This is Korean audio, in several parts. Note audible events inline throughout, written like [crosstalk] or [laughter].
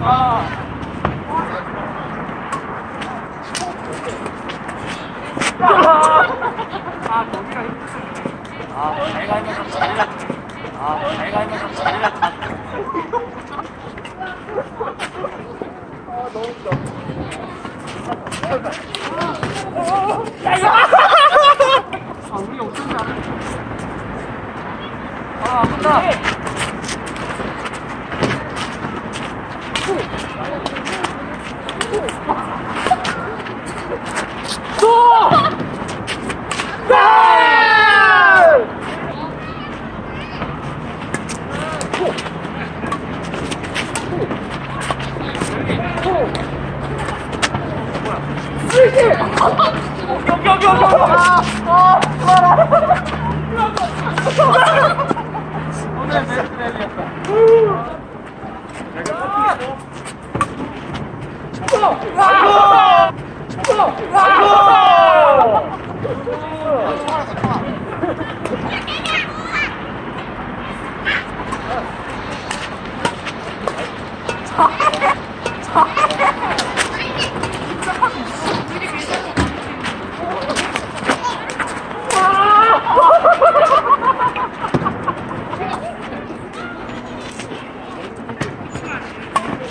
이 哥哥，哥，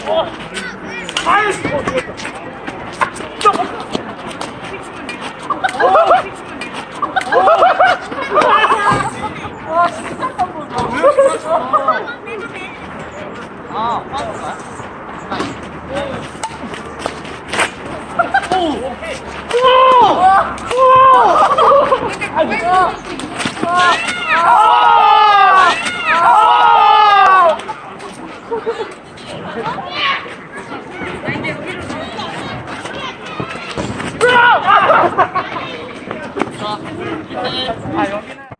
제 랠리 된다. 一只海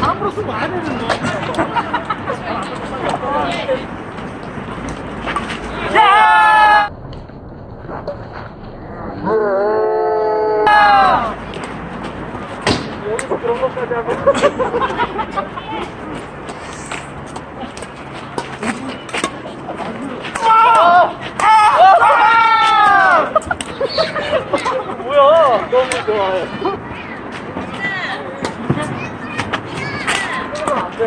바람으로 쓰고 와야 되는데. 여기서 그런 것까지 하고. 뭐야? 너무 좋아요. 이건 안 돼.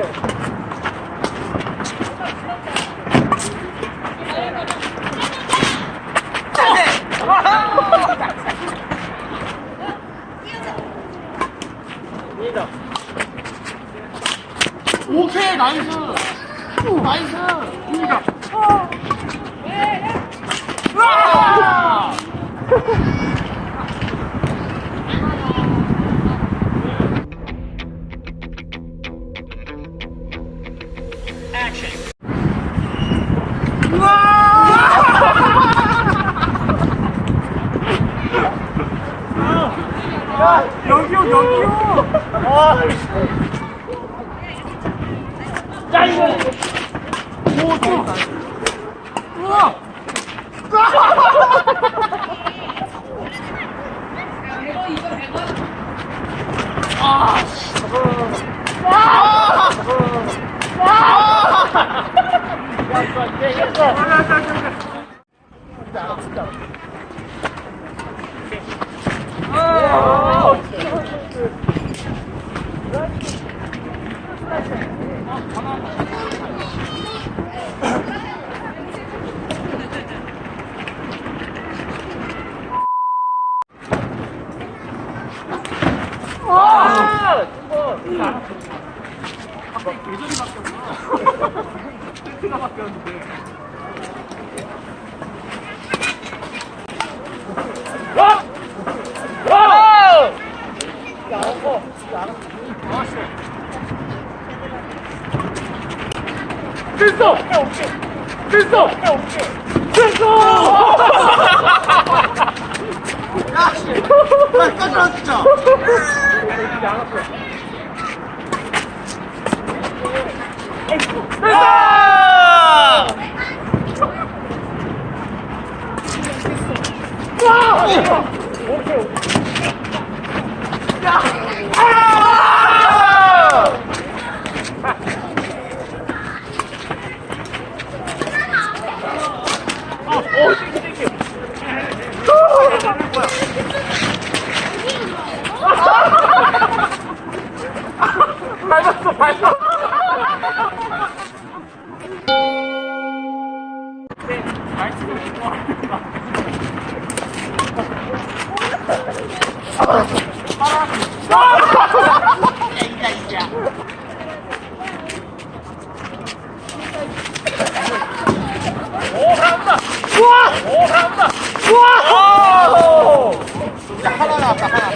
이다. 오케이, 나이스. 나이스. 이기자. 와! 야, 여기요, 여기요. 아. Oh! 됐어! 됐어! 됐어! 야, 씨. 빨리 꺼져라, 진짜. 밟았어, 밟았어. 오, 잘한다. 우와! 오, 잘한다. 우와! 야, 하나 나왔다, 하나.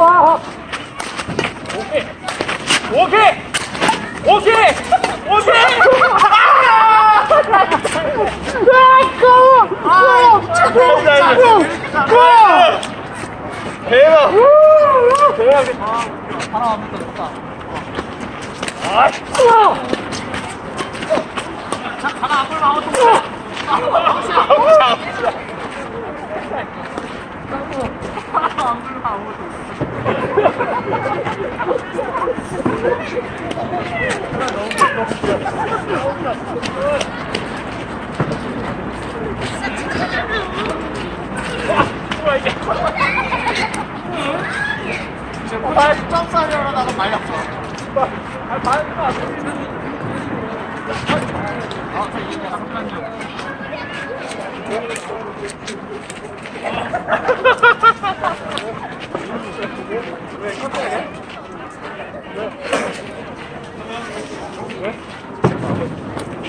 우와! 오케이! 오케이! 오케이! 오케이! 아! 아, 진짜. 우와! 대박! 대박이다. 하나 왔다, 좋다. 아, 우와! 하나 앞을 막아도 점사를 하다가 말렸어. 아, 돼. 아, 저 이게 잠깐만요.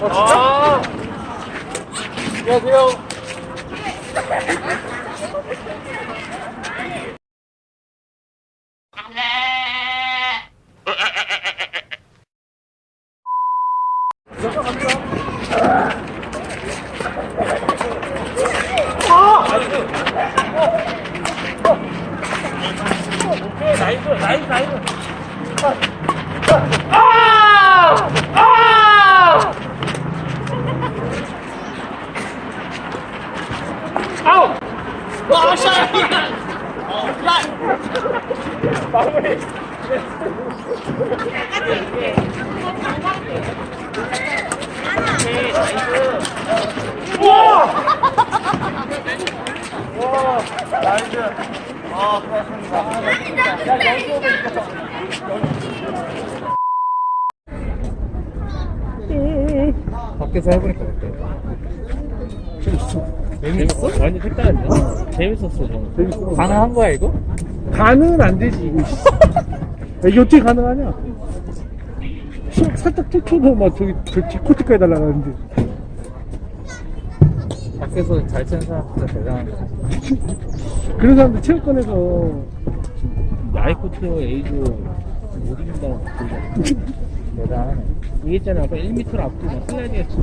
아. 안녕하세요. 오케이, 나이스, 나이스, 나이스. 아! 아! 아우! 와, 씨. 어, 야, 마무리. 우와! 와, 나이스. 아, 고맙습니다. 야, 여기 오면 이거. 밖에서 해보니까 어때? [laughs] 재밌어? 완전 색다른데? 재밌었어, 저는. 재밌어. 가능한 거야, 이거? 가능은 안 되지, 이거. 씨. 야, [laughs] 이게 어떻게 가능하냐? 시- 살짝 툭쳐도 막 저기, 저 디코트까지 날아가는데. 밖에서 잘 치는 사람 진짜 대단하다. 그런 사람들 체육관에서 야이코트 A조 못 이긴다고 대단하네. 이게 있잖아, 아까 1m를 앞으로 막 슬라이딩 했지.